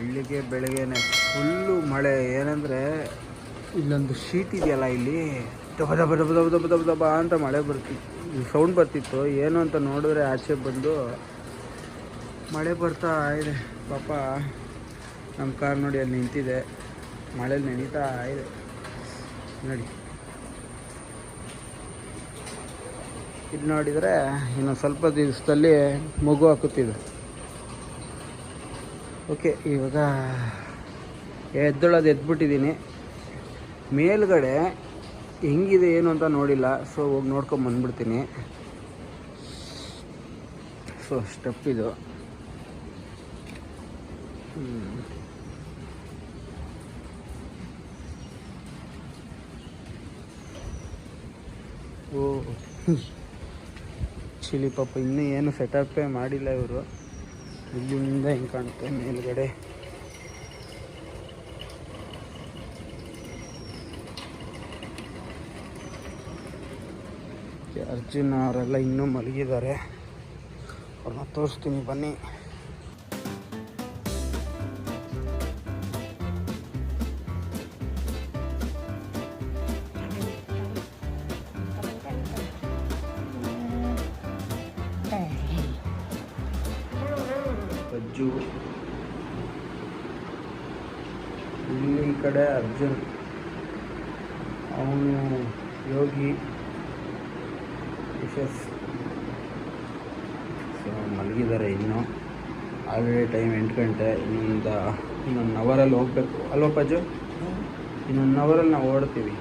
ಬೆಳಿಗ್ಗೆ, ಬೆಳಗ್ಗೆನೆ ಫುಲ್ಲು ಮಳೆ. ಏನಂದರೆ, ಇಲ್ಲೊಂದು ಶೀಟ್ ಇದೆಯಲ್ಲ ಇಲ್ಲಿ? ದಬ ದಬ ದಬ ದಬ ದಬ ದಬ ಅಂತ ಮಳೆ ಬರ್ತಿತ್ತು ಸೌಂಡ್ ಬರ್ತಿತ್ತು. ಏನು ಅಂತ ನೋಡಿದ್ರೆ ಆಚೆ ಬಂದು ಮಳೆ ಬರ್ತಾ ಇದೆ. ಪಾಪ ನಮ್ಮ ಕಾರ್ ನೋಡಿ ಅಲ್ಲಿ ನಿಂತಿದೆ. ಮಳೇಲಿ ನೆನೀತಾ ಇದೆ. ನೋಡಿ. ಇದು ನೋಡಿದರೆ ಇನ್ನೊಂದು ಸ್ವಲ್ಪ ದಿವಸದಲ್ಲಿ ಮಗು ಹಾಕುತ್ತಿದೆ. ಓಕೆ, ಇವಾಗ ಎದ್ದೊಳದು ಎದ್ಬಿಟ್ಟಿದ್ದೀನಿ ಮೇಲ್ಗಡೆ ಹೆಂಗಿದೆ, ಏನು ಅಂತ ನೋಡಿಲ್ಲ. ಸೊ ಹೋಗಿ ನೋಡ್ಕೊಂಡು ಬಂದ್ಬಿಡ್ತೀನಿ. ಸೊ ಸ್ಟೆಪ್ ಇದು. ಓ, ಚಿಲಿ ಪಾಪ, ಇನ್ನೂ ಏನು ಸೆಟಪ್ಪೇ ಮಾಡಿಲ್ಲ ಇವರು. ಇಲ್ಲಿಂದ ಹೆಂಗೆ ಕಾಣುತ್ತೆ ಮೇಲ್ಗಡೆ. ಅರ್ಜುನ್ ಅವರೆಲ್ಲ ಇನ್ನೂ ಮಲಗಿದ್ದಾರೆ. ಅವ್ರನ್ನ ತೋರಿಸ್ತೀನಿ ಬನ್ನಿ. ಅರ್ಜುನ್. ಅವನು ಯೋಗಿ ವಿಶಸ್ ಸೊ ಮಲಗಿದ್ದಾರೆ ಇನ್ನೂ. ಆಲ್ರೆಡಿ ಟೈಮ್ ಎಂಟು ಗಂಟೆ. ಇನ್ನೊಂದು ಇನ್ನೊಂದು ಅವರಲ್ಲಿ ಹೋಗಬೇಕು. ಅಲ್ವಾ ಪಜು? ಇನ್ನೊಂದು ಅವರಲ್ಲಿ ನಾವು ಓಡ್ತೀವಿ.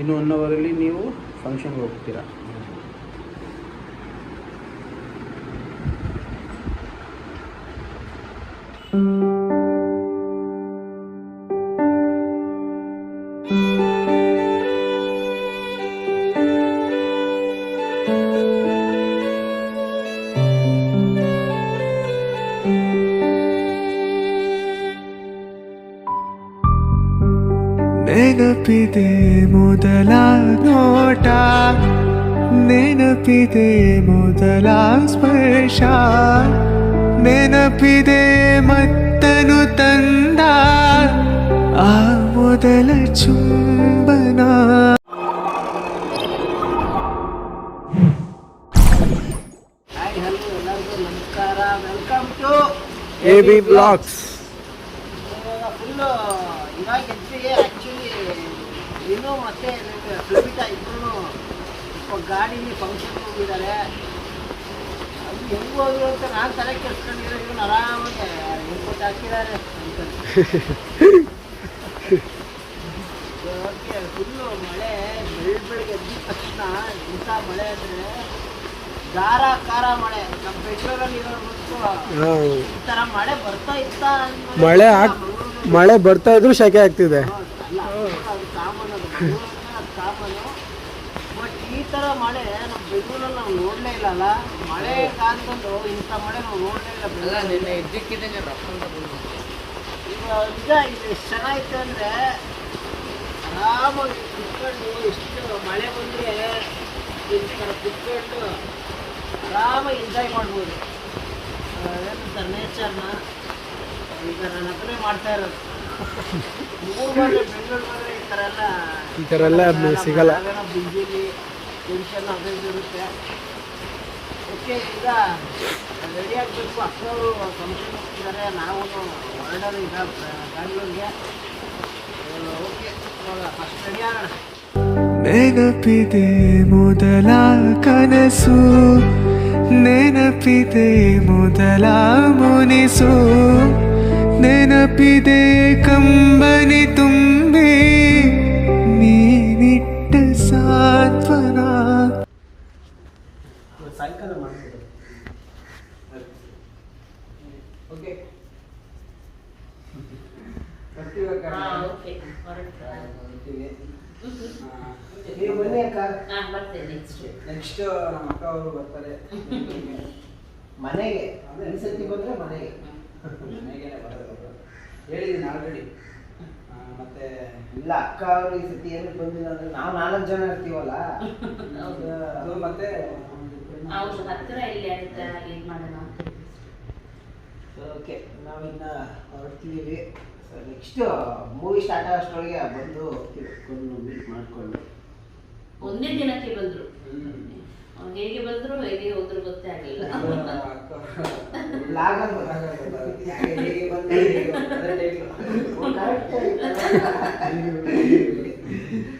ಇನ್ನು ಒನ್ ಅವರಲ್ಲಿ ನೀವು ಫಂಕ್ಷನ್ಗೆ ಹೋಗ್ತೀರಾ? ನೆನಪಿದೆ ಮೊದಲ ನೋಟ ನೆನಪಿದೆ ಮೊದಲ ಸ್ಪರ್ಶ. ನೆನಪಿದೆ ಮತ್ತನು ತಂದ ಆ ಮೊದಲ ಚುಂಬನ. ಹಾಯ್ ಹಲೋ ಎಲ್ಲರಿಗೂ ನಮಸ್ಕಾರ welcome to A B blogs ಇವಾಗ ಫುಲ್ಲು ಇವಾಗ ಎದ್ವಿ ಆ್ಯಕ್ಚುಲಿ ಇನ್ನೂ ಮತ್ತೆ ಸುಬಿತಾ ಇಬ್ಬರು ಗಾಡೀಲಿ ಫಂಕ್ಷನ್ ಹೋಗಿದ್ದಾರೆ ಅದು ಹೆಂಗೆ ಅಂತ ನಾನು ತಲೆ ಕೆಲ್ಸ್ಕೊಂಡಿರೋ ಇವನು ಆರಾಮಾಗಿ ಹೇಳ್ಕೊಟ್ಟು ಹಾಕಿದ್ದಾರೆ ಫುಲ್ಲು ಮಳೆ ಬೆಳ್ ಬೆಳಗ್ಗೆ ಎದ್ದ ತಕ್ಷಣ ಇಂಥ ಮಳೆ ಅಂದರೆ ಗಾರ ಕಾರ ಮಳೆ. ನಮ್ಮ ಬೆಂಗಳೂರಲ್ಲಿ ಇರೋ ಈ ಥರ ಮಳೆ ಬರ್ತಾ ಇತ್ತ ಮಳೆ ಆಗ್- ಮಳೆ ಬರ್ತಾ ಇದ್ರು ಶೆಕೆ ಆಗ್ತಿದೆ. ಹೌದು, ಅಲ್ಲ, ಅದು ಕಾಮನ್ ಅದು ಕಾಮನು. ಬಟ್ ಈ ತರ ಮಳೆ ನಮ್ಮ ಬೆಂಗಳೂರಲ್ಲಿ ನಾವು ನೋಡ್ಲೇ ಇಲ್ಲ ಅಲ್ಲ ಮಳೆ ಕಾಲದಲ್ಲೂ ಇಂಥ ಮಳೆ ನಾವು ನೋಡ್ಲೇ ಇಲ್ಲ ಬೆಂಗಳೂರಲ್ಲಿ. ಈಗ ನಿಜ ಇದು ಎಷ್ಟು ಚೆನ್ನಾಗಿತ್ತು ಅಂದ್ರೆ ಆರಾಮಾಗಿ ಕುತ್ಕೊಂಡು ಮಳೆ ಬಂದ್ರೆ ಈ ಥರ ಕುತ್ಕೊಂಡು ಆರಾಮಾಗಿ ಎಂಜಾಯ್ ಮಾಡ್ಬೋದು. ಆ, ಏನಂತಾರೆ ನೇಚರ್ನ ಈಗ ನನ್ನ ಹತ್ರನೇ ಮಾಡ್ತಾ ಇರೋದು. ಮೂರು ಬಂದ್ರೆ ಬೆಂಗಳೂರು ಬಂದ್ರೆ ಈ ಥರ ಎಲ್ಲ ಈ ಥರ ಎಲ್ಲ ಸಿಗಲ್ಲ. ಬಿಸಿಲಿ ಟೆನ್ಷನ್ ಅದೇ ಇರುತ್ತೆ. ಓಕೆ ಈಗ ರೆಡಿ ಆಗಬೇಕು. ಅಕ್ಕವರು ಫಂಕ್ಷನ್ ಹೋಗ್ತಿದ್ದಾರೆ ನಾವು ಹೊರಡೋದು ಈಗ ಬ್ಯಾಂಗ್ಳೂರಿಗೆ ಓಕೆ ಇವಾಗ ಫಸ್ಟ್ ರೆಡಿ ಆಗೋಣ ನೆನಪಿದೆ ಮೊದಲ ಕನಸು ನೆನಪಿದೆ ಮೊದಲ ಮುನಿಸು ನೆನಪಿದೆ ಕಂಬನಿ ನೆಕ್ಸ್ಟ್ ನಮ್ಮ ಅಕ್ಕ ಅವರು ಬರ್ತಾರೆ. ಮನೆಗೆ ಈ ಸತಿ ಬಂದ್ರೆ ಮನೆಗೆ. ಮನೆಗೇನೆ ಬರೋದು ಅವರು. ಹೇಳಿದ್ದೀನಿ ಆಲ್ರೆಡಿ ಮತ್ತೆ ಇಲ್ಲ ಅಕ್ಕ ಅವರು ಈ ಸತಿ ಏನು ಬಂದಿಲ್ಲ ಅಂದ್ರೆ ನಾವು ನಾಲ್ಕು ಜನ ಇರ್ತೀವಲ್ಲ. ಅದು ಮತ್ತೆ ನಾವು ಹತ್ರ ಇಲ್ಲಿ ಅಂತ ಇದು ಮಾಡೋಣ ಓಕೆ ನಾವಿನ್ನ ಹೊರಡ್ತಿದ್ದೀವಿ. ಸೊ ನೆಕ್ಸ್ಟ್ ಮೂವಿ ಸ್ಟಾರ್ಟ್ ಆಗೋಷ್ಟರೊಳಗೆ ಬಂದು ಹೋಗ್ತೀವಿ. ಮೀಟ್ ಮಾಡಿಕೊಂಡು. ಒಂದೇ ದಿನಕ್ಕೆ ಬಂದ್ರು. ಅವ್ರು ಹೇಗೆ ಬಂದ್ರು ಹೇಗೆ ಹೋದ್ರು ಗೊತ್ತೇ ಆಗಲಿಲ್ಲ ಹೇಗೆ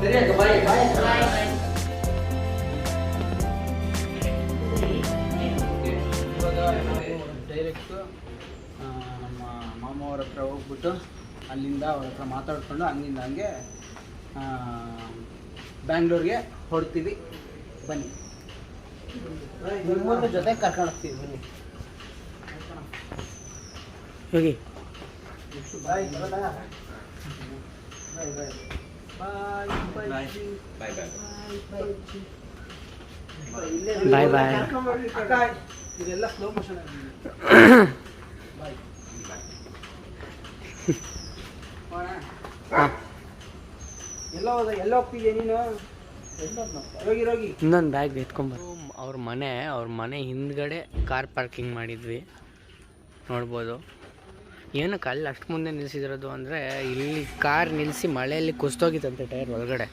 ಸರಿ ಅಕ್ಕ ಬಾಯ್ ಬಾಯ್. ಡೈರೆಕ್ಟು ನಮ್ಮ ಮಾಮ ಅವ್ರ ಹತ್ರ ಹೋಗ್ಬಿಟ್ಟು ಅಲ್ಲಿಂದ ಅವ್ರ ಹತ್ರ ಮಾತಾಡ್ಕೊಂಡು ಹಂಗಿಂದ ಹಂಗೆ ಬ್ಯಾಂಗ್ಳೂರಿಗೆ ಹೊಡ್ತೀವಿ ಬನ್ನಿ. ನಿಮ್ಮ ಜೊತೆ ಕರ್ಕೊಂಡು ಹೋಗ್ತೀವಿ ಬನ್ನಿ. ಹೋಗಿ ಬಾಯ್ ಬಾಯ್ ಇದೆಲ್ಲ ಸ್ಲೋ ಮೋಷನ್ ಎಲ್ಲ ಹೋದ ಎಲ್ಲ ಹೋಗ್ತಿದ್ಯಾ ನೀನು ಎಲ್ಲೋದ್ನ? ಹೋಗಿ ಹೋಗಿ ಇನ್ನೊಂದು ಬ್ಯಾಗ್ ಎತ್ಕೊಂಡ್ಬರ್ ಅವ್ರ ಮನೆ ಅವ್ರ ಮನೆ ಹಿಂದ್ಗಡೆ ಕಾರ್ ಪಾರ್ಕಿಂಗ್ ಮಾಡಿದ್ವಿ. ನೋಡ್ಬೋದು. ಏನಕ್ಕೆ ಅಲ್ಲಿ ಅಷ್ಟು ಮುಂದೆ ನಿಲ್ಸಿದಿರೋದು ಅಂದರೆ ಇಲ್ಲಿ ಕಾರ್ ನಿಲ್ಲಿಸಿ ಮಳೆಯಲ್ಲಿ ಕುಸ್ತೋಗಿತ್ತಂತೆ ಟೈರ್ ಒಳಗಡೆ.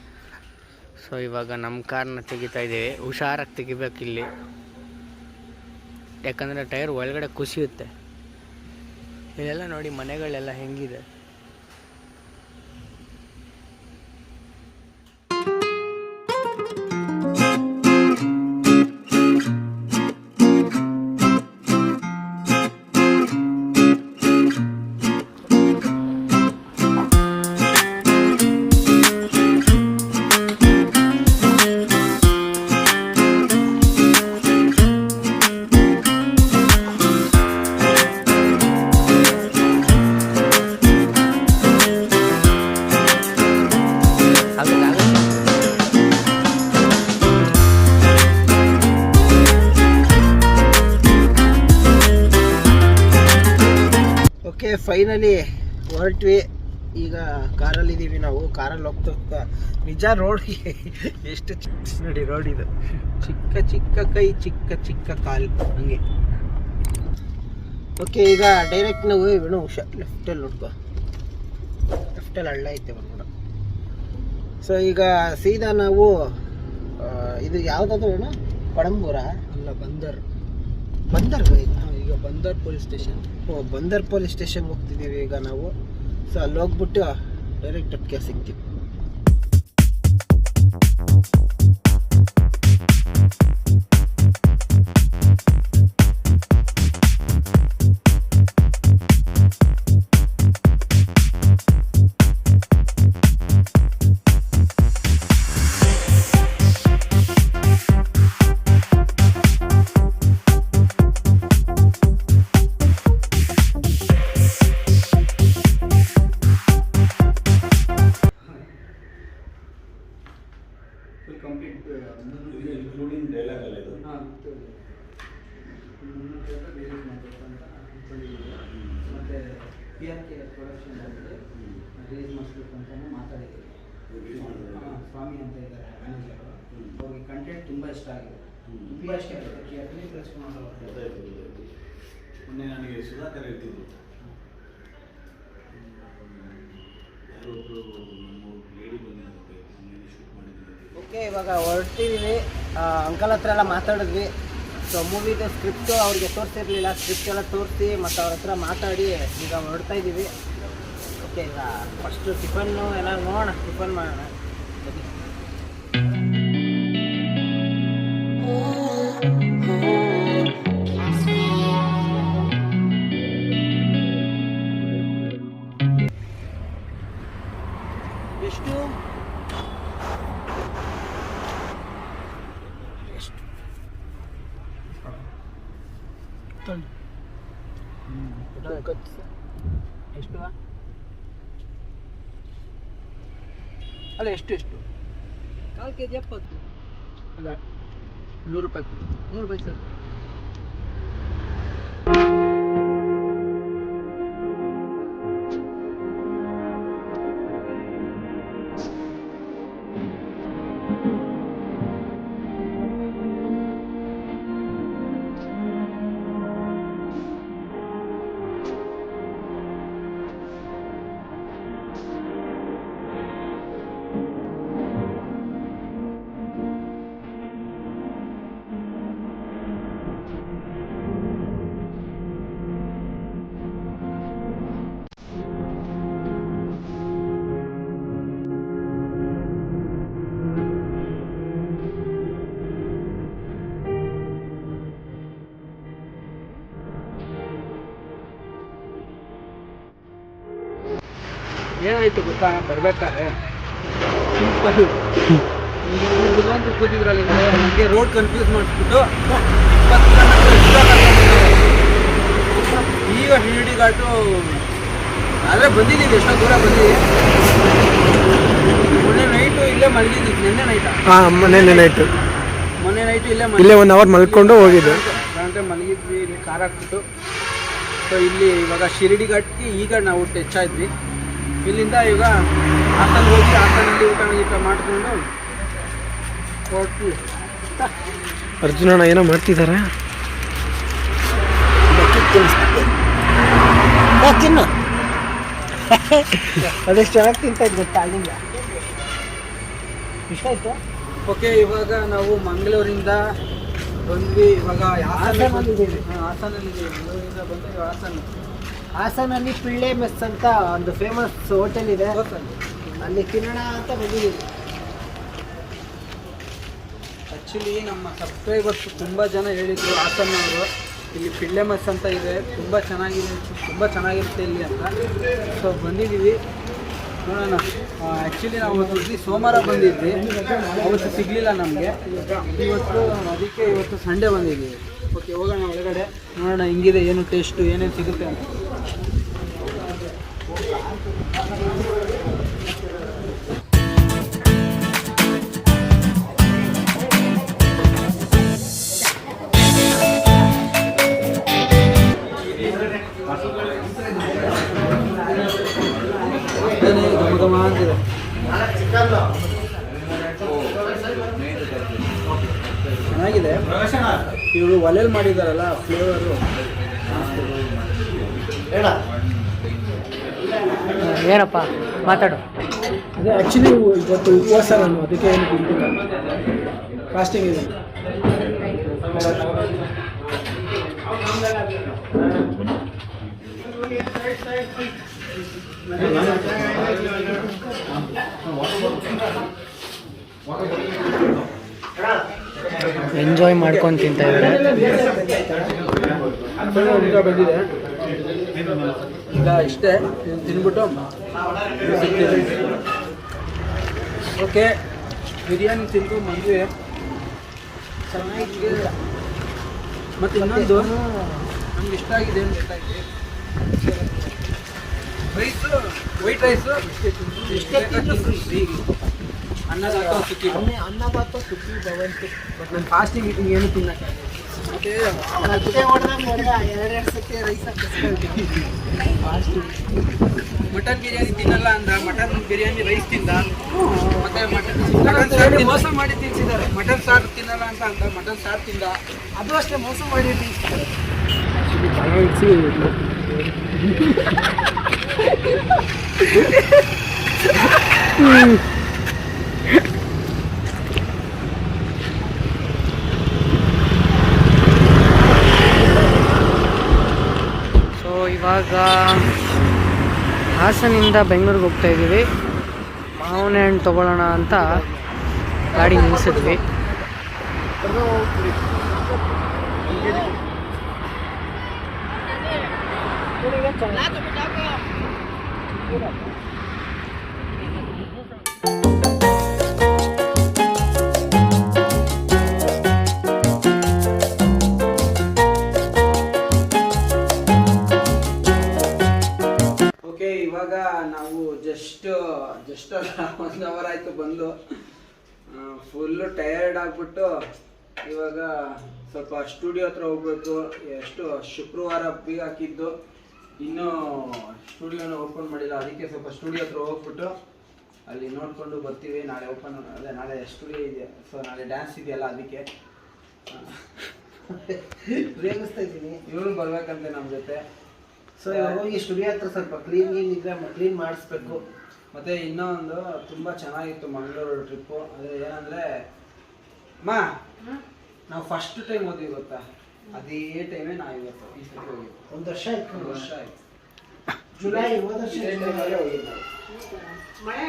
ಸೊ ಇವಾಗ ನಮ್ಮ ಕಾರ್ನ ತೆಗಿತಾ ಇದ್ದೀವಿ. ಹುಷಾರಾಗಿ ತೆಗಿಬೇಕು ಇಲ್ಲಿ. ಯಾಕಂದರೆ ಟೈರ್ ಒಳಗಡೆ ಕುಸಿಯುತ್ತೆ. ಇಲ್ಲೆಲ್ಲ ನೋಡಿ ಮನೆಗಳೆಲ್ಲ ಹೆಂಗಿದೆ. ಫೈನಲಿ ಹೊರಟ್ವಿ. ಈಗ ಕಾರಲ್ಲಿ ಇದ್ದೀವಿ ನಾವು. ಕಾರಲ್ಲಿ ಹೋಗ್ತಾ ಹೋಗ್ತಾ ನಿಜ ರೋಡ್ ಎಷ್ಟು ಚಿಕ್ಕ ನೋಡಿ ರೋಡ್ ಇದು. ಚಿಕ್ಕ ಚಿಕ್ಕ ಕೈ ಚಿಕ್ಕ ಚಿಕ್ಕ ಕಾಲು. ಹಂಗೆ. ಓಕೆ ಈಗ ಡೈರೆಕ್ಟ್ ನಾವು ಏನು ಹುಷ ಲೆಫ್ಟಲ್ಲಿ ನೋಡ್ಕೋ. ಲೆಫ್ಟಲ್ಲಿ ಹಳ್ಳ ಐತೆ ಬಂದ್ಬಿಡ ಸೊ ಈಗ ಸೀದಾ ನಾವು ಇದು ಯಾವುದಾದ್ರು ಏನು? ಪಡಂಬೂರ? ಅಲ್ಲ ಬಂದರ್. ಬಂದರ್ ಈಗ. Bandar police station. ಓ, ಬಂದರ್ ಪೊಲೀಸ್ ಸ್ಟೇಷನ್ಗೆ ಹೋಗ್ತಿದ್ದೀವಿ ಈಗ ನಾವು. ಸೊ ಅಲ್ಲಿ ಹೋಗ್ಬಿಟ್ಟು ಡೈರೆಕ್ಟ್ ಅದಕ್ಕೆ ಸಿಗ್ತೀವಿ. ಫುಲ್ ಕಂಪ್ಲೀಟ್ ಇನ್ಕ್ಲೂಡಿಂಗ್ ಡೈಲಾಗ್ ಅಲ್ಲ ಇದು ಹಾಂ ರಿಲೀಸ್ ಮಾಡಬೇಕು ಅಂತ ಅಂದ್ಕೊಂಡಿದ್ದೀವಿ ಮತ್ತು ಪಿ ಆರ್ ಕೆ ಪ್ರೊಡಕ್ಷನ್ ಅಲ್ಲಿ ರಿಲೀಸ್ ಮಾಡಿಸ್ಬೇಕು ಅಂತಲೂ ಮಾತಾಡಿದ್ದೀವಿ. ಸ್ವಾಮಿ ಅಂತ ಇದ್ದಾರೆ ಮ್ಯಾನೇಜರ್ ಅವ್ರಿಗೆ ಕಂಟೆಂಟ್ ತುಂಬ ಇಷ್ಟ ಆಗಿದೆ. ತುಂಬ ಇಷ್ಟ ಆರ್ ಕೆ ರಿಲೀಸ್ ಗೊತ್ತಾಯ್ತು, ಗೊತ್ತಾಯ್ತು. ಮೊನ್ನೆ ನನಗೆ ಸುಧಾಕರ್ ಹೇಳ್ತಿದ್ರು. ಯಾರೋ ಒಬ್ರು ನಮ್ಮ ಲೇಡಿ ಬಂದಿದ್ದಂತೆ ಮೊನ್ನೆ ಶೂಟ್ ಮಾಡಿದ್ದೀನಿ ಓಕೆ ಇವಾಗ ಹೊರಟಿದ್ದೀವಿ ಅಂಕಲ್ ಹತ್ರ ಎಲ್ಲ ಮಾತಾಡಿದ್ವಿ. ಸೊ ಮೂವಿದು ಸ್ಕ್ರಿಪ್ಟು ಅವ್ರಿಗೆ ತೋರಿಸಿರ್ಲಿಲ್ಲ. ಸ್ಕ್ರಿಪ್ಟ್ ಎಲ್ಲ ತೋರಿಸಿ ಮತ್ತು ಅವ್ರ ಹತ್ರ ಮಾತಾಡಿ ಈಗ ಹೊರಡ್ತಾ ಇದ್ದೀವಿ ಓಕೆ ಈಗ ಫಸ್ಟು ಟಿಫನ್ನು ಎಲ್ಲ ನೋಡೋಣ. ಟಿಫನ್ ಮಾಡೋಣ. ಎಷ್ಟು? ಅಲ್ಲ ಎಷ್ಟು ಎಷ್ಟು? ಕಾಲು ಕೆ ಜಿ ಎಪ್ಪತ್ತು. ಅಲ್ಲ ನೂರು ರೂಪಾಯಿ ಕೊಡಿ. ನೂರು ರೂಪಾಯಿ ಸರ್. ಏನಾಯ್ತು ಗೊತ್ತಾ? ಬರ್ಬೇಕಾದ್ರೆ ಅಂತ ಕೂತಿದ್ರಲ್ಲಿ ನನಗೆ ರೋಡ್ ಕನ್ಫ್ಯೂಸ್ ಮಾಡಿಸ್ಬಿಟ್ಟು ಈಗ ಶಿರಡಿ ಘಾಟು ಆದರೆ ಬಂದಿದ್ದೀವಿ ಎಷ್ಟೋ ದೂರ ಬಂದಿದ್ದೀವಿ. ಮೊನ್ನೆ ನೈಟು ಇಲ್ಲೇ ಮಲಗಿದ್ದೀವಿ ನಿನ್ನೆ ನೈಟ್ ಹಾಂ ಮೊನ್ನೆ ನೈಟು ಮೊನ್ನೆ ನೈಟು ಇಲ್ಲೇ ಇಲ್ಲೇ ಒನ್ ಅವರ್ ಮಲ್ಕೊಂಡು ಹೋಗಿದ್ವಿ ಗಂಟೆ ಮಲಗಿದ್ವಿ ಇಲ್ಲಿ ಕಾರ್ ಹಾಕ್ಬಿಟ್ಟು. ಸೊ ಇಲ್ಲಿ ಇವಾಗ ಶಿರಡಿ ಘಾಟ್ಗೆ ಈಗ ನಾವು ಟಚ್ ಆದ್ವಿ. ಇಲ್ಲಿಂದ ಈಗ ಹಾಸನ್ ಹೋಗಿ ಹಾಸನಲ್ಲಿ ಊಟ ಗೀಟ ಮಾಡಿಕೊಂಡು ಹೊರಟು ಅರ್ಜುನಣ್ಣ ಏನೋ ಮಾಡ್ತಿದ್ದಾರೆ ತಿನ್ನು. ಅದೆಷ್ಟು ಚೆನ್ನಾಗಿ ತಿಂತಾ ಇದ್ದು ಗೊತ್ತಾ ಅಲ್ಲಿಂದ? ಇಷ್ಟ ಆಯ್ತು? ಓಕೆ ಇವಾಗ ನಾವು ಮಂಗಳೂರಿಂದ ಬಂದ್ವಿ. ಇವಾಗ ಹಾಸನ ಹಾಸನಲ್ಲಿದ್ದೀವಿ. ಮಂಗಳೂರಿಂದ ಬಂದು ಇವಾಗ ಹಾಸನ. ಹಾಸನಲ್ಲಿ ಪಿಳ್ಳೆ ಮೆಸ್ ಅಂತ ಒಂದು ಫೇಮಸ್ ಹೋಟೆಲ್ ಇದೆ. ಅಲ್ಲಿ ತಿನ್ನೋಣ ಅಂತ ಬಂದಿದ್ದೀವಿ. ಆ್ಯಕ್ಚುಲಿ ನಮ್ಮ ಸಬ್ಸ್ಕ್ರೈಬರ್ಸ್ ತುಂಬ ಜನ ಹೇಳಿದ್ರು ಹಾಸನವರು, ಇಲ್ಲಿ ಪಿಳ್ಳೆ ಮೆಸ್ ಅಂತ ಇದೆ, ತುಂಬ ಚೆನ್ನಾಗಿದೆ, ತುಂಬ ಚೆನ್ನಾಗಿರುತ್ತೆ ಇಲ್ಲಿ ಅಂತ. ಸೊ ಬಂದಿದ್ದೀವಿ. ನೋಡೋಣ. ಆ್ಯಕ್ಚುಲಿ ನಾವು ಇವತ್ತು ಸೋಮವಾರ ಬಂದಿದ್ವಿ. ಅವತ್ತು ಸಿಗಲಿಲ್ಲ ನಮಗೆ. ಇವತ್ತು ಅದಕ್ಕೆ ಇವತ್ತು ಸಂಡೇ ಬಂದಿದ್ದೀವಿ. ಓಕೆ ಹೋಗೋಣ ಒಳಗಡೆ. ನೋಡೋಣ, ಹಿಂಗಿದೆ, ಏನು ಟೇಸ್ಟು ಏನೇನು ಸಿಗುತ್ತೆ ಅಂತ. ಮಾಡಿದಾರಲ್ಲ ಫ್ಲೇವರು ಏನಪ್ಪ ಮಾತಾಡು. ಅದೇ ಆ್ಯಕ್ಚುಲಿ ಇವತ್ತು ಉಪವಾಸ ನಾನು ಅದಕ್ಕೆ ಏನು ತಿಂತಿಲ್ಲ ಫಾಸ್ಟಿಂಗ್ ಇದೆ. ಎಂಜಾಯ್ ಮಾಡ್ಕೊಂಡು ತಿಂತಾ ಇದ್ದಾರೆ. ಈಗ ಇಷ್ಟೇ, ತಿನ್ಬಿಟ್ಟು ಓಕೆ, ಬಿರಿಯಾನಿ ತಿಂದು ಮದುವೆ. ಚೆನ್ನಾಗಿ ಮತ್ತು ಇನ್ನೊಂದು, ನಮ್ಗೆ ಇಷ್ಟ ಆಗಿದೆ ಏನು ಗೊತ್ತಾಗಿದೆ ರೈಸು ವೈಟ್ ರೈಸು ಫ್ರೀ ಅನ್ನ ಸಾಕು ಸುಕ್ಕಿ ಅನ್ನ ಬಾತು ಸುಕ್ಕಿ ಭವಂತಿ. ಬಟ್ ನಾನು ಫಾಸ್ಟಿಂಗ್ ಇಟ್ಟಿಂಗ್ ಏನು ಮತ್ತೆ ಮಟನ್ ಬಿರಿಯಾನಿ ತಿನ್ನಲ್ಲ ಅಂದ ಮಟನ್ ಬಿರಿಯಾನಿ ರೈಸ್ ತಿಂದ ಮತ್ತೆ ಮಟನ್ ಮಟನ್ ಮೋಸ ಮಾಡಿ ತಿನ್ಸಿದ್ದಾರೆ. ಮಟನ್ ಸಾರು ತಿನ್ನಲ್ಲ ಅಂತ ಅಂದ ಮಟನ್ ಸಾರು ತಿಂದ. ಅದು ಅಷ್ಟೇ ಮೋಸ ಮಾಡಿ ತಿನ್ಸಿದ್ದಾರೆ ಹಾಸನಿಂದ ಬೆಂಗಳೂರಿಗೆ ಹೋಗ್ತಾ ಇದ್ದೀವಿ. ಮಾವಿನ ಹಣ್ಣು ತೊಗೊಳ್ಳೋಣ ಅಂತ ಗಾಡಿ ನಿಲ್ಲಿಸಿದ್ವಿ ಜಸ್ಟ್ ಒಂದು ಅವರ್ ಆಯ್ತು ಬಂದು ಫುಲ್ಲು ಟಯರ್ಡ್ ಆಗಿಬಿಟ್ಟು ಇವಾಗ ಸ್ವಲ್ಪ ಸ್ಟುಡಿಯೋ ಹತ್ರ ಹೋಗ್ಬೇಕು. ಎಷ್ಟು ಶುಕ್ರವಾರ ಬೀಗ ಹಾಕಿದ್ದು. ಇನ್ನೂ ಸ್ಟುಡಿಯೋನ ಓಪನ್ ಮಾಡಿಲ್ಲ. ಅದಕ್ಕೆ ಸ್ವಲ್ಪ ಸ್ಟುಡಿಯೋ ಹತ್ರ ಹೋಗ್ಬಿಟ್ಟು ಅಲ್ಲಿ ನೋಡ್ಕೊಂಡು ಬರ್ತೀವಿ. ನಾಳೆ ಓಪನ್ ಅದೇ ನಾಳೆ ಸ್ಟುಡಿಯೋ ಇದೆ. ಸೊ ನಾಳೆ ಡ್ಯಾನ್ಸ್ ಇದೆಯಲ್ಲ ಅದಕ್ಕೆ. ಪ್ರೇಮಿಸ್ತಾ ಇದ್ದೀನಿ. ಇವರು ಬರ್ಬೇಕಂತೆ ನಮ್ಮ ಜೊತೆ. ಸೊ ಇವಾಗ ಹೋಗಿ ಸ್ಟುಡಿಯೋ ಹತ್ರ ಸ್ವಲ್ಪ ಕ್ಲೀನ್ ಗೀನ್ ಇದ್ರೆ ಕ್ಲೀನ್ ಮಾಡಿಸ್ಬೇಕು. ಮತ್ತೆ ಇನ್ನೊಂದು ತುಂಬಾ ಚೆನ್ನಾಗಿತ್ತು ಮಂಗಳೂರು ಟ್ರಿಪ್ಪು. ಅದೇ ಏನಂದ್ರೆ ಮಾ ನಾವು ಫಸ್ಟ್ ಟೈಮ್ ಹೋದ್ವಿ ಗೊತ್ತಾ? ಅದೇ ಟೈಮೇ ನಾವು ಇವತ್ತು ಈ ಟ್ರಿಪ್ ಹೋಗಿ ಒಂದು ವರ್ಷ ಒಂದು ಆಯ್ತು ವರ್ಷ ಆಯ್ತು. ಜುಲೈ ಹೋದ ವರ್ಷ ಹೋಗಿದ್ದು ಮಳೆ.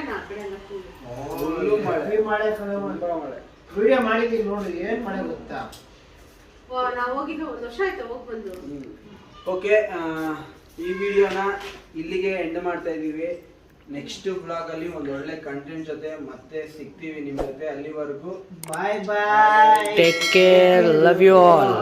ಮಳೆ ಮಳೆ ವಿಡಿಯೋ ಮಾಡಿದೀನಿ ನೋಡಿ ಏನು ಮಳೆ ಗೊತ್ತಾ? ವಾ, ನಾವ್ ಹೋಗಿದ್ದು ಒಂದ್ ವರ್ಷ ಆಯ್ತು ಹೋಗ್ ಬಂದು? ಓಕೆ ಈ ವಿಡಿಯೋನ ಇಲ್ಲಿಗೆ ಎಂಡ್ ಮಾಡ್ತಾ ಇದ್ದೀವಿ. ನೆಕ್ಸ್ಟ್ ಬ್ಲಾಗ್ ಅಲ್ಲಿ ಒಂದು ಒಳ್ಳೆ ಕಂಟೆಂಟ್ ಜೊತೆ ಮತ್ತೆ ಸಿಗ್ತೀವಿ ನಿಮ್ಮ ಜೊತೆ ಅಲ್ಲಿವರೆಗೂ. Bye bye take care love you all